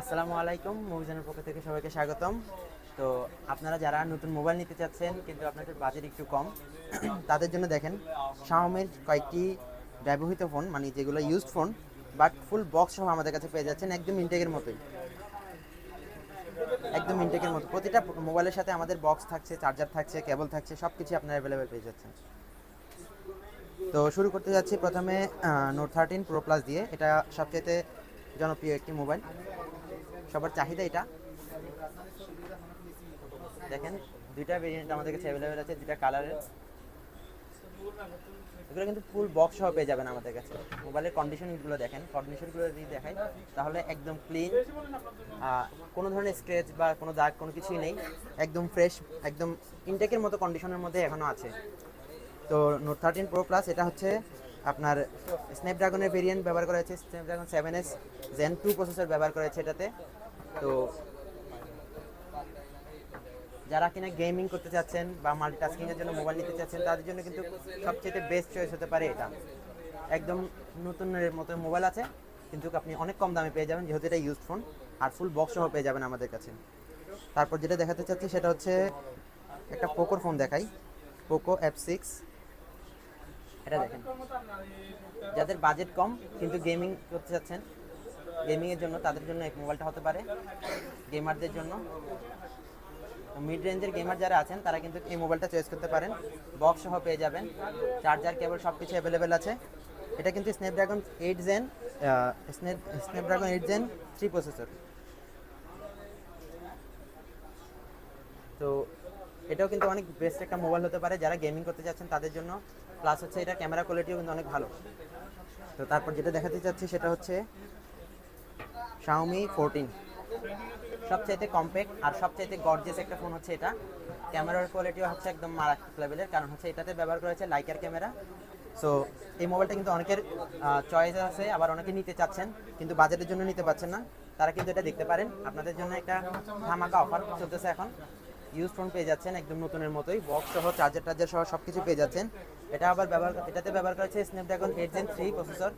আসসালামু আলাইকুম, মুভিজনের পক্ষ থেকে সবাইকে স্বাগতম। তো আপনারা যারা নতুন মোবাইল নিতে চাচ্ছেন, কিন্তু আপনাদের বাজেট একটু কম, তাদের জন্য দেখেন শাওমির কয়েকটি ব্যবহৃত ফোন মানে যেগুলো used phone but full box সহ আমাদের কাছে পেয়ে যাচ্ছেন একদম ইনটেকের মতোই। একদম ইনটেকের মতো। প্রতিটা মোবাইলের সাথে আমাদের বক্স থাকছে চার্জার থাকছে কেবল থাকছে সব কিছু আপনারা অ্যাভেলেবেল পেয়ে যাচ্ছেন। তো শুরু করতে যাচ্ছি প্রথমে নোট থার্টিন প্রো প্লাস দিয়ে। এটা সবচেয়ে জনপ্রিয় একটি মোবাইল। সবার চাহিদা এটা। দেখেন, দুইটা ভেরিয়েন্ট আমাদের কাছে অ্যাভেলেবেল আছে, দুইটা কালারের এগুলো কিন্তু ফুল বক্স সহ পেয়ে যাবেন আমাদের কাছে। মোবাইলের কন্ডিশনগুলো দেখেন। কন্ডিশনগুলো যদি দেখাই, তাহলে একদম ক্লিন কোনো ধরনের স্ক্র্যাচ বা কোনো দাগ কোনো কিছুই নেই। একদম ফ্রেশ একদম ইনটেকের মতো কন্ডিশনের মধ্যে এখনও আছে। তো নোট থার্টিন প্রো প্লাস এটা হচ্ছে আপনার স্ন্যাপড্রাগনের ভেরিয়েন্ট ব্যবহার করা হয়েছে Snapdragon seven S gen two processor ব্যবহার করা হয়েছে এটাতে। তো যারা কিনা গেমিং করতে চাচ্ছেন বা মাল্টিটাস্কিং এর জন্য মোবাইল নিতে চাচ্ছেন, তাদের জন্য কিন্তু সবচেয়ে বেস্ট চয়েস হতে পারে এটা। একদম নতুনের মতো মোবাইল আছে, কিন্তু আপনি অনেক কম দামে পেয়ে যাবেন, যেহেতু এটা ইউজ ফোন আর ফুল বক্স সহ পেয়ে যাবেন আমাদের কাছে। তারপর যেটা দেখাতে চাচ্ছি, সেটা হচ্ছে একটা পোকোর ফোন দেখাই পোকো এফ সিক্স এটা দেখেন। যাদের বাজেট কম, কিন্তু গেমিং করতে চাচ্ছেন গেমিংয়ের জন্য তাদের জন্য এই মোবাইলটা হতে পারে গেমারদের জন্য। মিড রেঞ্জের গেমার যারা আছেন, তারা কিন্তু এই মোবাইলটা চয়েস করতে পারেন। বক্স সহ পেয়ে যাবেন। চার্জার কেবল সব কিছু অ্যাভেলেবেল আছে। এটা কিন্তু Snapdragon eight gen Snapdragon eight gen three processor তো এটাও কিন্তু অনেক বেস্ট একটা মোবাইল হতে পারে যারা গেমিং করতে চাচ্ছেন তাদের জন্য। প্লাস হচ্ছে এটা ক্যামেরা কোয়ালিটিও কিন্তু অনেক ভালো। তো তারপর যেটা দেখাতে চাচ্ছি সেটা হচ্ছে শাওমি ফোরটিন সবচাইতে কম্প্যাক্ট আর সবচাইতে গর্জিয়াস একটা ফোন হচ্ছে এটা। ক্যামেরার কোয়ালিটিও হচ্ছে একদম মারাত্মক লেভেলের কারণ হচ্ছে এটাতে ব্যবহার করা হয়েছে লাইকার ক্যামেরা সো এই মোবাইলটা কিন্তু অনেকের চয়েস আছে, আবার অনেকে নিতে চাচ্ছেন, কিন্তু বাজেটের জন্য নিতে পারছেন না। তারা কিন্তু এটা দেখতে পারেন। আপনাদের জন্য একটা ধামাকা অফার চলতেছে এখন। ইউজ ফোন পেয়ে যাচ্ছেন, একদম নতুনের মতোই বক্স সহ চার্জার টার্জার সহ সব কিছু পেয়ে যাচ্ছেন। এটা আবার ব্যবহার এটাতে ব্যবহার করা হচ্ছে Snapdragon eight gen three processor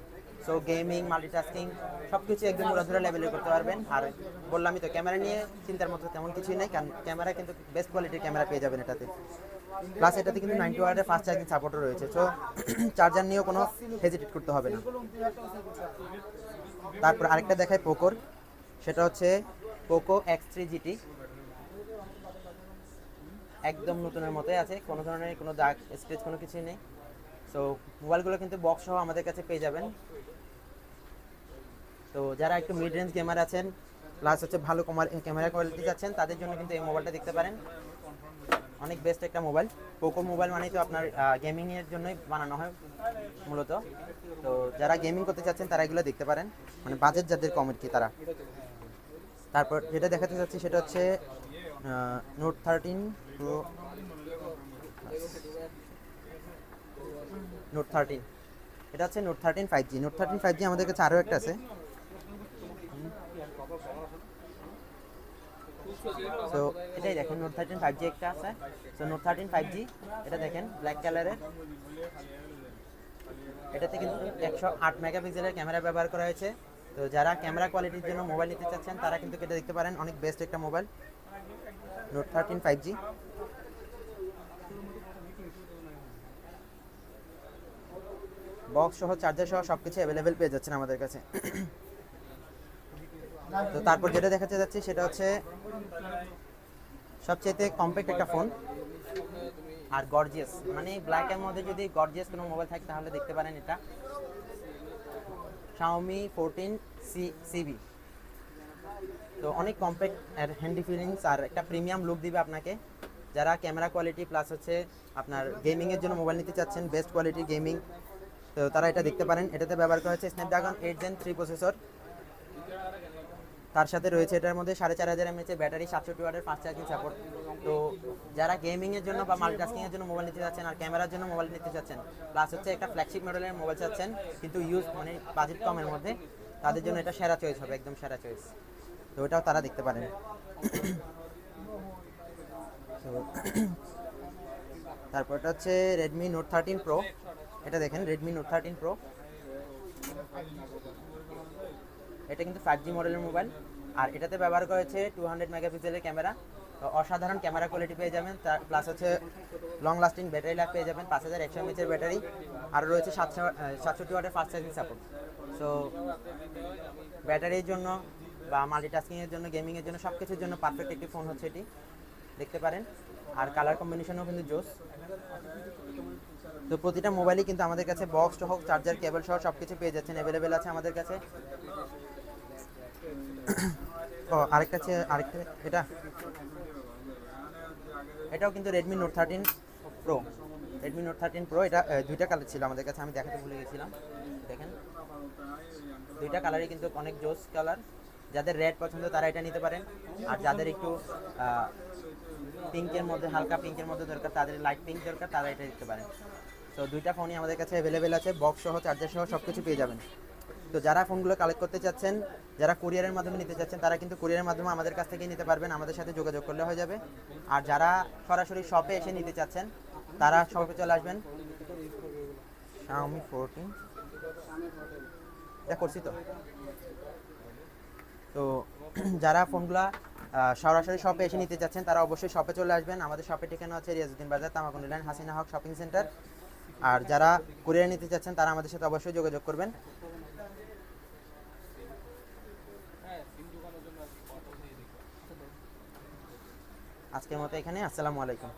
so gaming multitasking সব কিছু একদম উড়াধুরা লেভেলে করতে পারবেন। আর বললামই তো ক্যামেরা নিয়ে চিন্তার মতো তেমন কিছুই নেই, কারণ ক্যামেরা কিন্তু বেস্ট কোয়ালিটির ক্যামেরা পেয়ে যাবেন এটাতে। প্লাস এটাতে কিন্তু নাইনটি ওয়ার্ডের ফাস্ট চার্জিং সাপোর্টও রয়েছে সো চার্জার নিয়েও কোনো হেজিটেট করতে হবে না। তারপর আরেকটা দেখায় পোকোর সেটা হচ্ছে পোকো এক্স থ্রি জিটি একদম নতুনের মতোই আছে। কোনো ধরনের কোনো দাগ স্ক্রেচ কোনো কিছুই নেই। সো মোবাইলগুলো কিন্তু বক্স সহ আমাদের কাছে পেয়ে যাবেন। তো যারা একটু মিড রেঞ্জ গেমার আছেন প্লাস হচ্ছে ভালো ক্যামেরা কোয়ালিটি চাচ্ছেন, তাদের জন্য কিন্তু এই মোবাইলটা দেখতে পারেন। অনেক বেস্ট একটা মোবাইল। পোকো মোবাইল মানেই তো আপনার গেমিংয়ের জন্যই বানানো হয় মূলত। তো যারা গেমিং করতে চাচ্ছেন, তারা এগুলো দেখতে পারেন। মানে বাজেট যাদের কম কি তারা। তারপর যেটা দেখাতে চাচ্ছি সেটা হচ্ছে Note thirteen Pro Note thirteen এটা হচ্ছে Note thirteen five G Note thirteen five G আমাদের কাছে আরও একটা আছে। সো এটাই দেখেন নোট থার্টিন ফাইভ জি একটা আছে। So Note thirteen five G এটা দেখেন ব্ল্যাক কালারের এটাতে কিন্তু একশো আট মেগাপিক্সেলের ক্যামেরা ব্যবহার করা হয়েছে। তো যারা ক্যামেরা কোয়ালিটির জন্য মোবাইল নিতে চাচ্ছেন, তারা কিন্তু এটা দেখতে পারেন, অনেক বেস্ট একটা mobile Note thirteen five G box সহ চার্জার সহ সব কিছু অ্যাভেলেবেল পেয়ে যাচ্ছেন আমাদের কাছে। তো তারপর যেটা দেখাতে যাচ্ছি সেটা হচ্ছে সবচেয়ে কম্প্যাক্ট একটা ফোন আর গর্জিয়াস মানে ব্ল্যাকের মধ্যে যদি গর্জিয়াস কোনো মোবাইল থাকে তাহলে দেখতে পারেন এটা। শাওমি ফোরটিন সি সিবি তো অনেক কম্প্যাক্ট আর হ্যান্ডি ফিলিংস আর একটা প্রিমিয়াম লুক দিবে আপনাকে। যারা ক্যামেরা কোয়ালিটি প্লাস হচ্ছে আপনার গেমিংয়ের জন্য মোবাইল নিতে চাচ্ছেন বেস্ট কোয়ালিটি গেমিং তো তারা এটা দেখতে পারেন। এটাতে ব্যবহার করা হয়েছে Snapdragon eight gen three processor তার সাথে রয়েছে এটার মধ্যে সাড়ে চার হাজার এমএচের ব্যাটারি সাতষট্টি ওয়াটের ফাস্ট চার্জিং সাপোর্ট তো যারা গেমিংয়ের জন্য বা মাল্টিটাস্কিংয়ের জন্য মোবাইল নিতে চাচ্ছেন আর ক্যামেরার জন্য মোবাইল নিতে চাচ্ছেন প্লাস হচ্ছে একটা ফ্ল্যাগশিপ মডেলের মোবাইল চাচ্ছেন, কিন্তু ইউজ মানে বাজেট কমের মধ্যে, তাদের জন্য এটা সেরা চয়েস হবে, একদম সেরা চয়েস তো ওটাও তারা দেখতে পারেন। তারপরটা হচ্ছে রেডমি নোট থার্টিন প্রো এটা দেখেন রেডমি নোট থার্টিন প্রো এটা কিন্তু ফাইভ জি মডেলের মোবাইল আর এটাতে ব্যবহার করেছে টু হান্ড্রেড মেগাপিক্সেলের ক্যামেরা তো অসাধারণ ক্যামেরা কোয়ালিটি পেয়ে যাবেন। তার প্লাস হচ্ছে লং লাস্টিং ব্যাটারি লাইফ পেয়ে যাবেন, পাঁচ হাজার একশো এমএচের ব্যাটারি আর রয়েছে সাতশো সাতষট্টি ওয়াটের ফাস্ট চার্জিং সাপোর্ট সো ব্যাটারির জন্য বা মাল্টিটাস্কিংয়ের জন্য গেমিংয়ের জন্য সব কিছুর জন্য পারফেক্ট একটি ফোন হচ্ছে এটি। দেখতে পারেন। আর কালার কম্বিনেশনও কিন্তু জোস। তো প্রতিটা মোবাইলই কিন্তু আমাদের কাছে বক্স হোক চার্জার কেবল সহ সব কিছু পেয়ে যাচ্ছেন অ্যাভেলেবেল আছে আমাদের কাছে। ও, আরেকটা আছে, আরেকটা, এটা? এটাও কিন্তু Redmi Note thirteen Pro Redmi Note thirteen Pro এটা দুইটা কালার ছিল আমাদের কাছে, আমি দেখাতে ভুলে গেছিলাম। দেখেন। দুইটা কালারই কিন্তু অনেক জোস কালার যাদের রেড পছন্দ তারা এটা নিতে পারেন। আর যাদের একটু পিঙ্কের মধ্যে, হালকা পিঙ্কের মধ্যে দরকার, তাদের লাইট পিঙ্ক দরকার, তারা এটা নিতে পারেন। তো দুইটা ফোনই আমাদের কাছে অ্যাভেলেবেল আছে বক্স সহ চার্জার সহ সব কিছু পেয়ে যাবেন। তো যারা ফোনগুলো কালেক্ট করতে চাচ্ছেন, যারা কুরিয়ারের মাধ্যমে নিতে চাচ্ছেন, তারা কিন্তু কুরিয়ারের মাধ্যমে আমাদের কাছ থেকে নিতে পারবেন, আমাদের সাথে যোগাযোগ করলে হয়ে যাবে। আর যারা সরাসরি শপে এসে নিতে চাচ্ছেন, তারা শপে চলে আসবেন। Xiaomi 14 এটা করছি তো। তো যারা ফোনগুলা সরাসরি শপে এসে নিতে চাচ্ছেন, তারা অবশ্যই শপে চলে আসবেন। আমাদের শপে ঠিকানা হচ্ছে Riazuddin Bazar, Tamakundi line Hasina Haque shopping centre আর যারা কুরিয়ার নিতে চাচ্ছেন, তারা আমাদের সাথে অবশ্যই যোগাযোগ করবেন। আজকের মতো এখানে আসসালামু আলাইকুম।